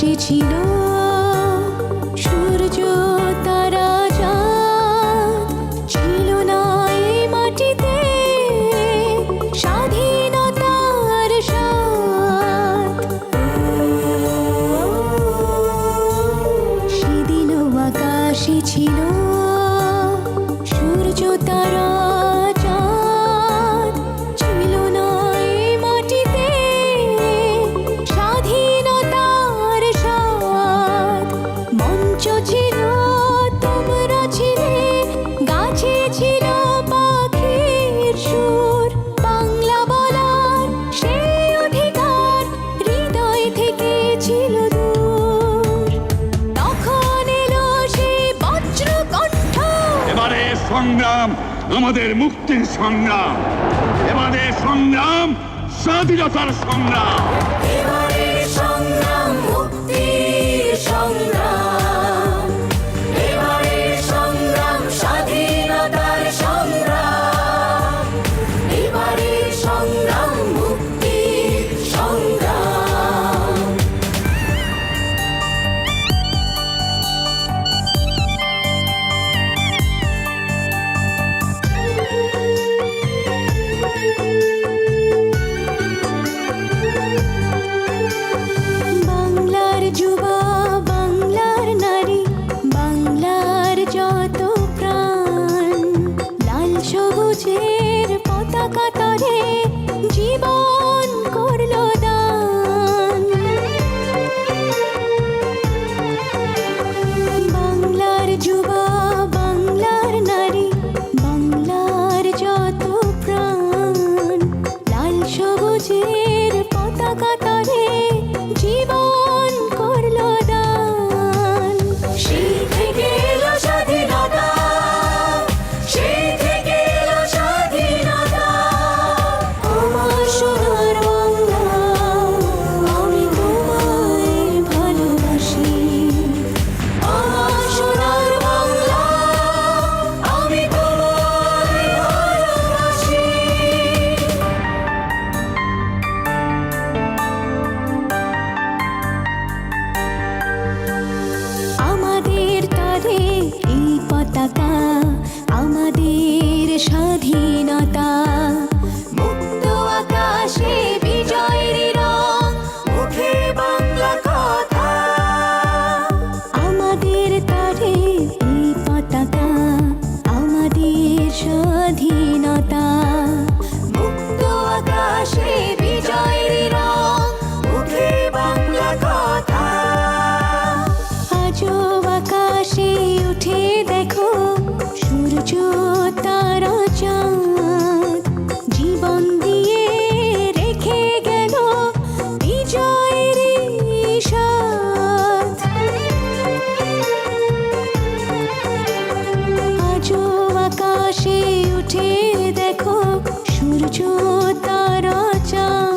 এসেছিল সংগ্রাম আমাদের মুক্তির সংগ্রাম। এবারে সংগ্রাম স্বাধীনতার সংগ্রাম। সূর্য তারা জীবন দিয়ে রেখে আকাশে উঠে দেখো সূর্য তারা চাঁদ।